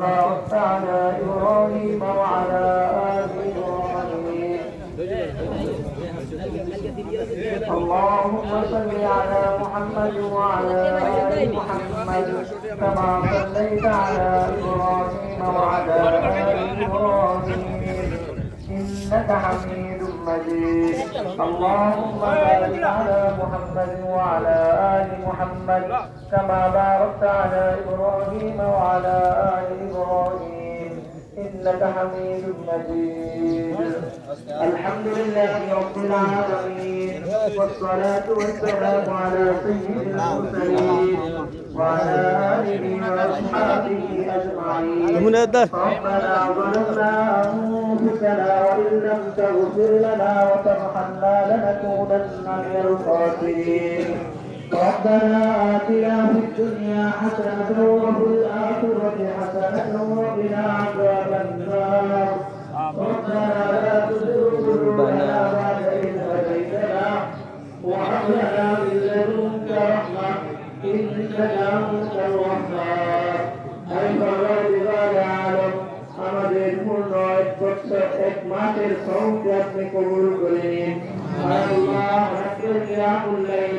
باركت على إبراهيم وعلى آل إبراهيم. اللهم صل على محمد وعلى آل محمد كما صليت على إبراهيم وعلى آل إبراهيم. إنك حميد مجيد. اللهم بارك على محمد وعلى آل محمد كما باركت على إبراهيم وعلى إنك حميد مجيد. الحمد لله رب العالمين والصلاة والسلام على سيد المرسلين وعلى آله وأصحابه أجمعين. ربنا ظلمنا أنفسنا وإن لم تغفر لنا وترحمنا لنكونن من الخاسرين. ربنا آتنا في الدنيا حسنة وفي الآخرة حسنة وقنا عذاب إنك أنت الوهاب أي পরবর্তীকার আলম আমাদের পূর্ণ এক বছর এক মাসের সৌকে আপনি কবুল করে নিন আল্লাহ রাত্রে কিয়ামুল লাইল তারাবি